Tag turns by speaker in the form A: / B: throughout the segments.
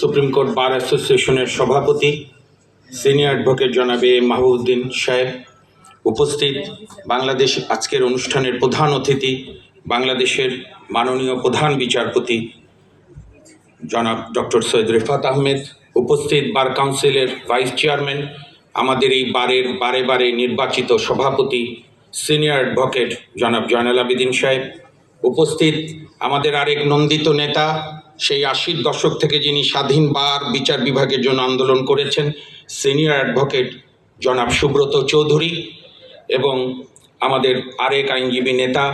A: supreme court bar অ্যাসোসিয়েশনের সভাপতি senior advocate জনাবে মাহবুদ্দিন সাহেব উপস্থিত বাংলাদেশ আজকের অনুষ্ঠানের প্রধান অতিথি বাংলাদেশের মাননীয় প্রধান বিচারপতি জনাব ডক্টর সৈয়দ রেফাত আহমেদ উপস্থিত বার কাউন্সিলের ভাইস চেয়ারম্যান আমাদের এই বারের বারে বারে নির্বাচিত সভাপতি সিনিয়র অ্যাডভোকেট জনাব জয়নাল আবেদিন সাহেব উপস্থিত আমাদের আরেক নন্দিত নেতা সেই আশির দশক থেকে যিনি স্বাধীন বার বিচার বিভাগের জন্য আন্দোলন করেছেন সিনিয়র অ্যাডভোকেট জনাব সুব্রত চৌধুরী এবং আমাদের আরেক আইনজীবী নেতা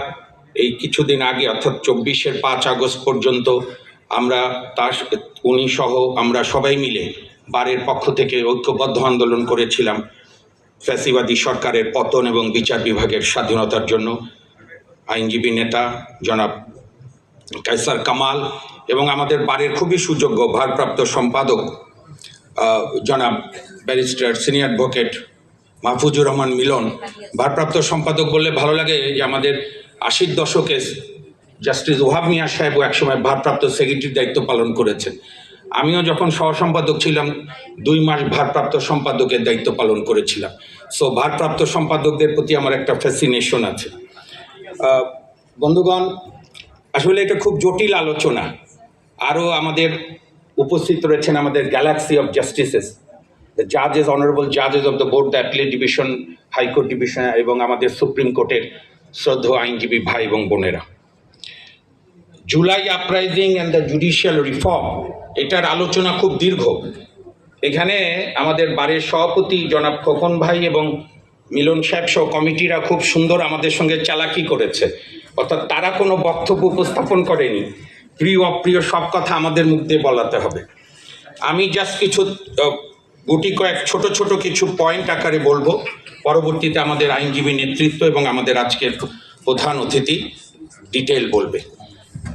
A: এই কিছুদিন আগে অর্থাৎ চব্বিশের পাঁচ আগস্ট পর্যন্ত আমরা তার উনি সহ আমরা সবাই মিলে বারের পক্ষ থেকে ঐক্যবদ্ধ আন্দোলন করেছিলাম ফ্যাসিবাদী সরকারের পতন এবং বিচার বিভাগের স্বাধীনতার জন্য আইনজীবী নেতা জনাব কাইসার কামাল এবং আমাদের বাড়ির খুবই সুযোগ্য ভারপ্রাপ্ত সম্পাদক জনাব barrister senior advocate Mahfuzur Rahman Milon ভারপ্রাপ্ত সম্পাদক বললে ভালো লাগে যে আমাদের আশির দশকে জাস্টিস ওহাব মিয়া সাহেবও একসময় ভারপ্রাপ্ত সেক্রেটারির দায়িত্ব পালন করেছেন আমিও যখন সহসম্পাদক ছিলাম দুই মাস ভারপ্রাপ্ত সম্পাদকের দায়িত্ব পালন করেছিলাম সো ভারপ্রাপ্ত সম্পাদকদের প্রতি আমার একটা ফ্যাসিনেশন আছে বন্ধুগণ আসলে এটা খুব জটিল আলোচনা আরও আমাদের উপস্থিত রয়েছেন আমাদের Galaxy of justices জাজেস honourable জাজেস of the board the appellate division high court division এবং আমাদের সুপ্রিম কোর্টের শ্রদ্ধ আইনজীবী ভাই এবং বোনেরা July uprising and the judicial reform এটার আলোচনা খুব দীর্ঘ এখানে আমাদের বাড়ির সভাপতি জনাব খোকন ভাই এবং মিলন সাহেব সহ কমিটিরা খুব সুন্দর আমাদের সঙ্গে চালাকি করেছে অর্থাৎ তারা কোনো বক্তব্য উপস্থাপন করেনি প্রিয় অপ্রিয় সব কথা আমাদের মুখ বলাতে হবে আমি জাস্ট কিছু গুটি কয়েক ছোট ছোট কিছু পয়েন্ট আকারে বলবো পরবর্তীতে আমাদের আইনজীবী নেতৃত্ব এবং আমাদের আজকের প্রধান অতিথি ডিটেল বলবে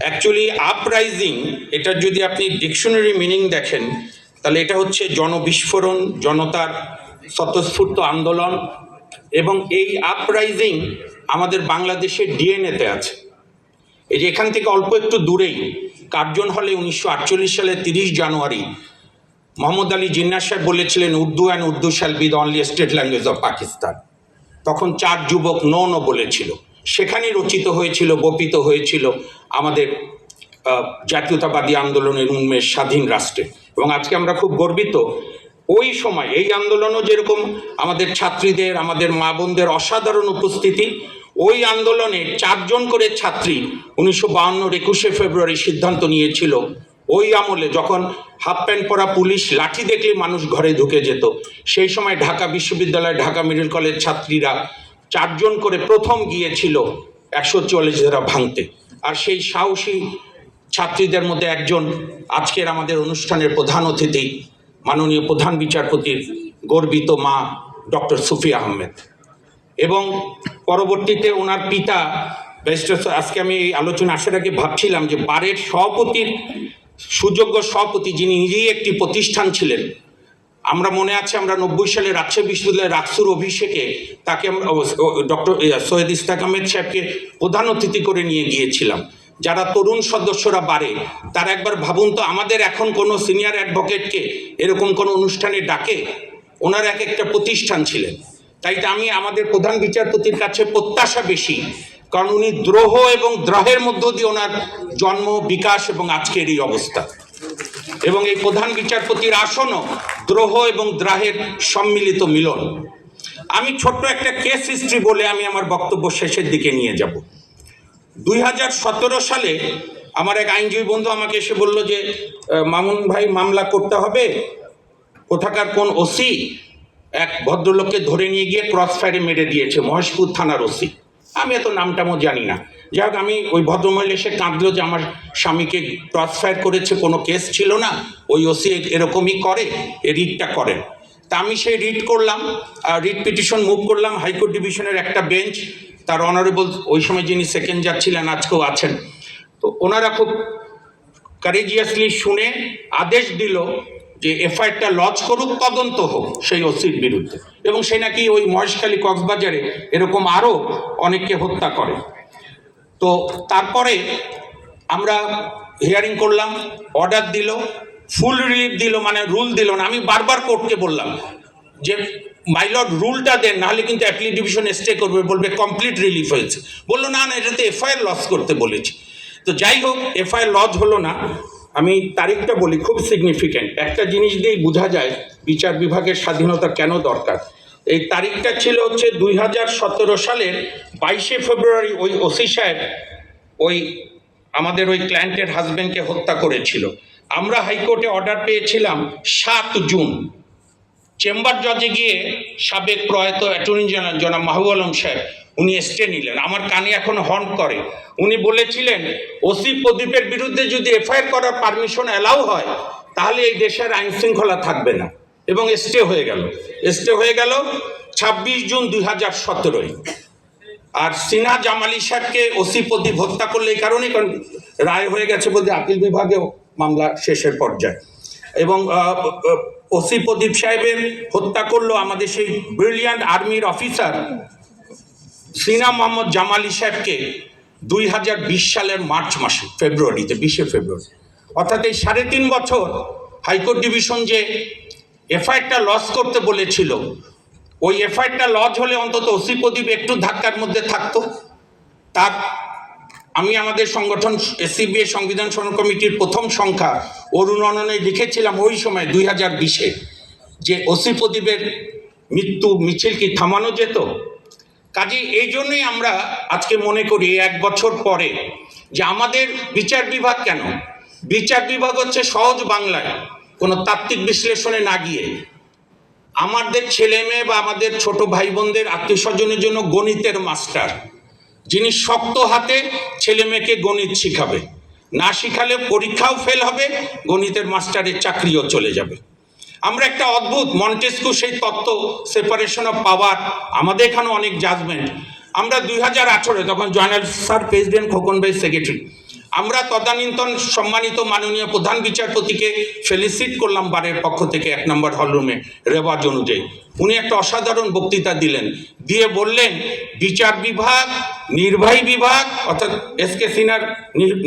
A: অ্যাকচুয়ালি আপরাইজিং এটা যদি আপনি ডিকশনারি মিনিং দেখেন তাহলে এটা হচ্ছে জনবিস্ফোরণ জনতার স্বতঃস্ফূর্ত আন্দোলন এবং এই আপরাইজিং আমাদের বাংলাদেশের ডিএনএতে আছে এই যে এখান থেকে অল্প একটু দূরেই কার্জন হলে উনিশশো সালের তিরিশ জানুয়ারি মোহাম্মদ আলী জিন্নার সাহেব বলেছিলেন Urdu and Urdu shall be the only state language of Pakistan তখন চার যুবক নো নো বলেছিল সেখানেই রচিত হয়েছিল গোপিত হয়েছিল আমাদের জাতীয়তাবাদী আন্দোলনের উন্মেষ স্বাধীন রাষ্ট্রে এবং আজকে আমরা খুব গর্বিত ওই সময় এই আন্দোলনও যেরকম আমাদের ছাত্রীদের আমাদের মা বোনদের অসাধারণ উপস্থিতি ওই আন্দোলনে চারজন করে ছাত্রী উনিশশো বাউন্নর একুশে ফেব্রুয়ারি সিদ্ধান্ত নিয়েছিল ওই আমলে যখন হাফ প্যান্ট পরা পুলিশ লাঠি দেখলে মানুষ ঘরে ঢুকে যেত সেই সময় ঢাকা বিশ্ববিদ্যালয় ঢাকা মিডিল কলেজ ছাত্রীরা চারজন করে প্রথম গিয়েছিল একশো চল্লিশ ধারা ভাঙতে আর সেই সাহসী ছাত্রীদের মধ্যে একজন আজকের আমাদের অনুষ্ঠানের প্রধান অতিথি মাননীয় প্রধান বিচারপতির গর্বিত মা ডক্টর সুফি আহমেদ এবং পরবর্তীতে ওনার পিতা ব্যারিস্টার আজকে আমি এই আলোচনা আসার আগে ভাবছিলাম যে বারের সভাপতির সুযোগ্য সভাপতি যিনি নিজেই একটি প্রতিষ্ঠান ছিলেন আমরা মনে আছে আমরা নব্বই সালে রাজশাহী বিশ্ববিদ্যালয়ের রাকসুর অভিষেকে তাকে আমরা ডক্টর সৈয়দ ইস্তাক আহমেদ সাহেবকে প্রধান অতিথি করে নিয়ে গিয়েছিলাম যারা তরুণ সদস্যরা বাড়ে তারা একবার ভাবুন তো আমাদের এখন কোনো সিনিয়র অ্যাডভোকেটকে এরকম কোনো অনুষ্ঠানে ডাকে ওনার এক একটা প্রতিষ্ঠান ছিলেন তাই আমি আমাদের প্রধান বিচারপতির কাছে প্রত্যাশা বেশি কারণ উনি দ্রোহ এবং দ্রহের মধ্য দিয়ে ওনার জন্ম বিকাশ এবং আজকের এই অবস্থা এবং এই প্রধান বিচারপতির আসনও দ্রোহ এবং দ্রাহের সম্মিলিত মিলন আমি ছোট্ট একটা কেস হিস্ট্রি বলে আমি আমার বক্তব্য শেষের দিকে নিয়ে যাব দুই সালে আমার এক আইনজীবী বন্ধু আমাকে এসে বলল যে মামুন ভাই মামলা করতে হবে কোথাকার কোন ওসি এক ভদ্রলোককে ধরে নিয়ে গিয়ে ক্রস ফায়ারে মেরে দিয়েছে মহেশপুর থানার ওসি আমি এত নামটামও জানি না যাই হোক আমি ওই ভদ্রমহিলা এসে কাঁদলো যে আমার স্বামীকে ক্রস ফায়ার করেছে কোনো কেস ছিল না ওই ওসি এরকমই করে এ রিটটা করেন তা আমি সেই রিট করলাম রিট পিটিশন মুভ করলাম হাইকোর্ট ডিভিশনের একটা বেঞ্চ তার অনারেবল ওই সময় যিনি সেকেন্ড যাচ্ছিলেন ছিলেন আজকেও আছেন তো ওনারা খুব কারেজিয়াসলি শুনে আদেশ দিল যে এফআইআরটা লজ করুক তদন্ত হোক সেই ওসির বিরুদ্ধে এবং সে নাকি ওই মহেশখালী কক্সবাজারে এরকম আরও অনেককে হত্যা করে তো তারপরে আমরা হিয়ারিং করলাম অর্ডার দিল ফুল রিলিফ দিল মানে রুল দিল না আমি বারবার কোর্টকে বললাম যে মাইলট রুলটা দেন নাহলে কিন্তু অ্যাটলি ডিভিশন স্টে করবে বলবে কমপ্লিট রিলিফ হয়েছে বললো না না এটাতে এফআইআর লস করতে বলেছি তো যাই হোক এফআইআর লজ হলো না আমি তারিখটা বলি খুব সিগনিফিক্যান্ট একটা জিনিস দিয়েই বোঝা যায় বিচার বিভাগের স্বাধীনতা কেন দরকার এই তারিখটা ছিল হচ্ছে দুই হাজার সতেরো সালের বাইশে ফেব্রুয়ারি ওই ওসি সাহেব ওই আমাদের ওই ক্লায়েন্টের হাজব্যান্ডকে হত্যা করেছিল আমরা হাইকোর্টে অর্ডার পেয়েছিলাম সাত জুন চেম্বার জজে গিয়ে সাবেক প্রয়াত অ্যাটর্নি জেনারেল জনাব মাহবুব আলম সাহেব উনি স্টে নিলেন আমার কানে এখন হর্ন করে উনি বলেছিলেন ওসি প্রদীপের বিরুদ্ধে যদি এফআইআর করার পারমিশন অ্যালাউ হয় তাহলে এই দেশের আইন শৃঙ্খলা থাকবে না এবং স্টে হয়ে গেল স্টে হয়ে গেল ২৬ জুন দুই হাজার সতেরোই আর সিনা জামালি সাহেবকে ওসি প্রদীপ হত্যা করলে এই কারণে কারণ রায় হয়ে গেছে বলতে আপিল বিভাগেও মামলা শেষের পর্যায়ে এবং ওসি প্রদীপ সাহেবের হত্যা করলো আমাদের সেই ব্রিলিয়ান্ট আর্মির অফিসার সিনা মোহাম্মদ জামালি সাহেবকে দুই হাজার বিশ সালের মার্চ মাসে ফেব্রুয়ারিতে বিশে ফেব্রুয়ারি অর্থাৎ এই সাড়ে তিন বছর হাইকোর্ট ডিভিশন যে এফআইআরটা লস করতে বলেছিল ওই এফআইআরটা লজ হলে অন্তত ওসি প্রদীপ একটু ধাক্কার মধ্যে থাকতো তার আমি আমাদের সংগঠন সিবিএ সংবিধান স্মরণ কমিটির প্রথম সংখ্যা অরুণ লিখেছিলাম ওই সময় দুই হাজার বিশে যে ওসি প্রদীপের মৃত্যু মিছিল কি থামানো যেত কাজে এই জন্যই আমরা আজকে মনে করি এক বছর পরে যে আমাদের বিচার বিভাগ কেন বিচার বিভাগ হচ্ছে সহজ বাংলায় কোনো তাত্ত্বিক বিশ্লেষণে না গিয়ে আমাদের ছেলে মেয়ে বা আমাদের ছোট ভাই বোনদের আত্মীয় স্বজনের জন্য গণিতের মাস্টার যিনি শক্ত হাতে ছেলে মেয়েকে গণিত শিখাবে না শিখালে পরীক্ষাও ফেল হবে গণিতের মাস্টারের চাকরিও চলে যাবে আমরা একটা অদ্ভুত মন্টেস্কু সেই তত্ত্ব সেপারেশন অফ পাওয়ার আমাদের এখানে অনেক জাজমেন্ট আমরা দুই হাজার আঠেরো তখন জয়নাল স্যার প্রেসিডেন্ট খোকন ভাই সেক্রেটারি আমরা তদানীন্তন সম্মানিত মাননীয় প্রধান বিচারপতিকে ফেলিসিট করলাম বারের পক্ষ থেকে এক নম্বর হলরুমে রেওয়াজ অনুযায়ী উনি একটা অসাধারণ বক্তৃতা দিলেন দিয়ে বললেন বিচার বিভাগ নির্বাহী বিভাগ অর্থাৎ এস কে সিনার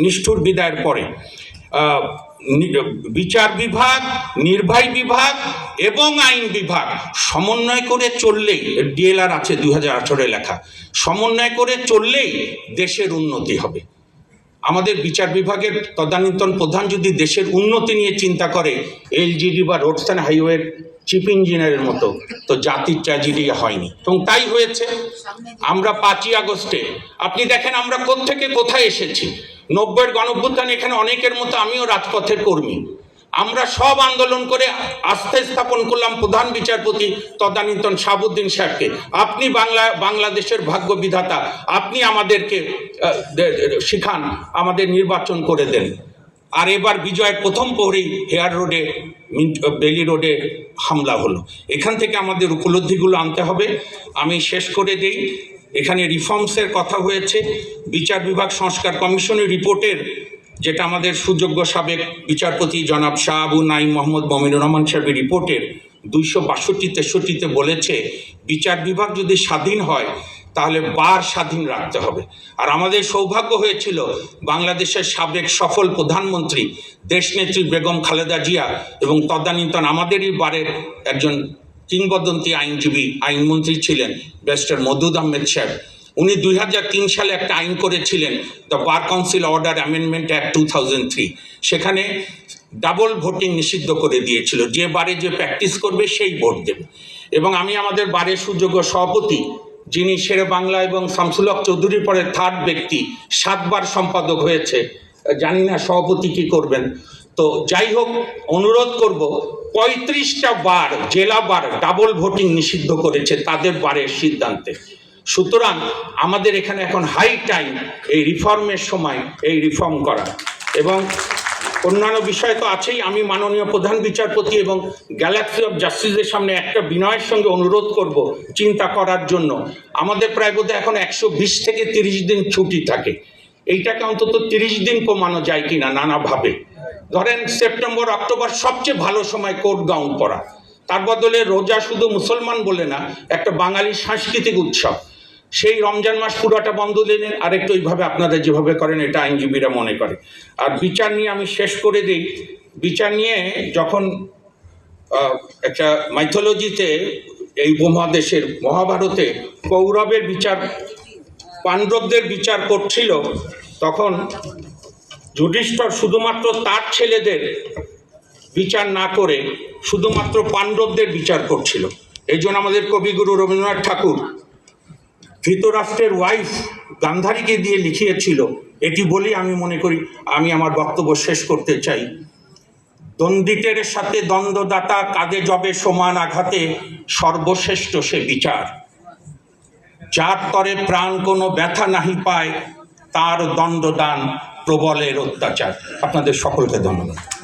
A: নিষ্ঠুর বিদায়ের পরে বিচার বিভাগ নির্বাহী বিভাগ এবং আইন বিভাগ সমন্বয় করে চললেই ডিএলআর আছে দুই হাজার লেখা সমন্বয় করে চললেই দেশের উন্নতি হবে আমাদের বিচার বিভাগের তদানীতন প্রধান যদি দেশের উন্নতি নিয়ে চিন্তা করে এলজিডি বা রোডস অ্যান্ড হাইওয়ের চিফ ইঞ্জিনিয়ারের মতো তো জাতির ট্র্যাজেডি হয়নি এবং তাই হয়েছে আমরা পাঁচই আগস্টে আপনি দেখেন আমরা কোত্থেকে কোথায় এসেছি নব্বইয়ের গণভ্যুত্থান এখানে অনেকের মতো আমিও রাজপথের কর্মী আমরা সব আন্দোলন করে আস্থা স্থাপন করলাম প্রধান বিচারপতি তদানীন্তন শাহাবুদ্দিন সাহেবকে আপনি বাংলা বাংলাদেশের ভাগ্য বিধাতা আপনি আমাদেরকে শিখান আমাদের নির্বাচন করে দেন আর এবার বিজয়ের প্রথম পরেই হেয়ার রোডে বেলি রোডে হামলা হলো এখান থেকে আমাদের উপলব্ধিগুলো আনতে হবে আমি শেষ করে দেই এখানে রিফর্মসের কথা হয়েছে বিচার বিভাগ সংস্কার কমিশনের রিপোর্টের যেটা আমাদের সুযোগ্য সাবেক বিচারপতি জনাব শাহাবু নাইম মোহাম্মদ মমিনুর রহমান সাহেবের রিপোর্টের দুইশো বাষট্টি তেষট্টিতে বলেছে বিচার বিভাগ যদি স্বাধীন হয় তাহলে বার স্বাধীন রাখতে হবে আর আমাদের সৌভাগ্য হয়েছিল বাংলাদেশের সাবেক সফল প্রধানমন্ত্রী দেশনেত্রী বেগম খালেদা জিয়া এবং তদানীন্তন আমাদেরই বারের একজন কিংবদন্তী আইনজীবী আইনমন্ত্রী ছিলেন ব্যারিস্টার মধুদ আহমেদ সাহেব উনি দুই সালে একটা আইন করেছিলেন the bar council order amendment act two সেখানে ডাবল ভোটিং নিষিদ্ধ করে দিয়েছিল যে বারে যে প্র্যাকটিস করবে সেই ভোট দেবে এবং আমি আমাদের বারে সুযোগ্য সভাপতি যিনি শেরে বাংলা এবং শামসুলক চৌধুরীর পরে থার্ড ব্যক্তি সাতবার সম্পাদক হয়েছে জানি না সভাপতি কি করবেন তো যাই হোক অনুরোধ করব পঁয়ত্রিশটা বার জেলা বার ডাবল ভোটিং নিষিদ্ধ করেছে তাদের বারের সিদ্ধান্তে সুতরাং আমাদের এখানে এখন হাই টাইম এই রিফর্মের সময় এই রিফর্ম করা এবং অন্যান্য বিষয় তো আছেই আমি মাননীয় প্রধান বিচারপতি এবং গ্যালাক্সি অফ জাস্টিসের সামনে একটা বিনয়ের সঙ্গে অনুরোধ করব চিন্তা করার জন্য আমাদের প্রায় বোধহয় এখন একশো বিশ থেকে তিরিশ দিন ছুটি থাকে এইটাকে অন্তত তিরিশ দিন কমানো যায় কিনা নানাভাবে ধরেন সেপ্টেম্বর অক্টোবর সবচেয়ে ভালো সময় কোর্ট গাউন করা তার বদলে রোজা শুধু মুসলমান বলে না একটা বাঙালি সাংস্কৃতিক উৎসব সেই রমজান মাস পুরোটা বন্ধ দিলেন আরেকটু ওইভাবে আপনারা যেভাবে করেন এটা আইনজীবীরা মনে করে আর বিচার নিয়ে আমি শেষ করে দিই বিচার নিয়ে যখন একটা মাইথোলজিতে এই উপমহাদেশের মহাভারতে কৌরবের বিচার পাণ্ডবদের বিচার করছিল তখন যুধিষ্ঠর শুধুমাত্র তার ছেলেদের বিচার না করে শুধুমাত্র পাণ্ডবদের বিচার করছিল এই জন্য আমাদের কবিগুরু রবীন্দ্রনাথ ঠাকুর ধৃতরাষ্ট্রের ওয়াইফ গান্ধারীকে দিয়ে লিখিয়েছিল এটি বলি আমি মনে করি আমি আমার বক্তব্য শেষ করতে চাই দন্দিতের সাথে দ্বন্দ্বদাতা কাঁদে জবে সমান আঘাতে সর্বশ্রেষ্ঠ সে বিচার যার তরে প্রাণ কোনো ব্যথা নাহি পায় তার দণ্ডদান প্রবলের অত্যাচার আপনাদের সকলকে ধন্যবাদ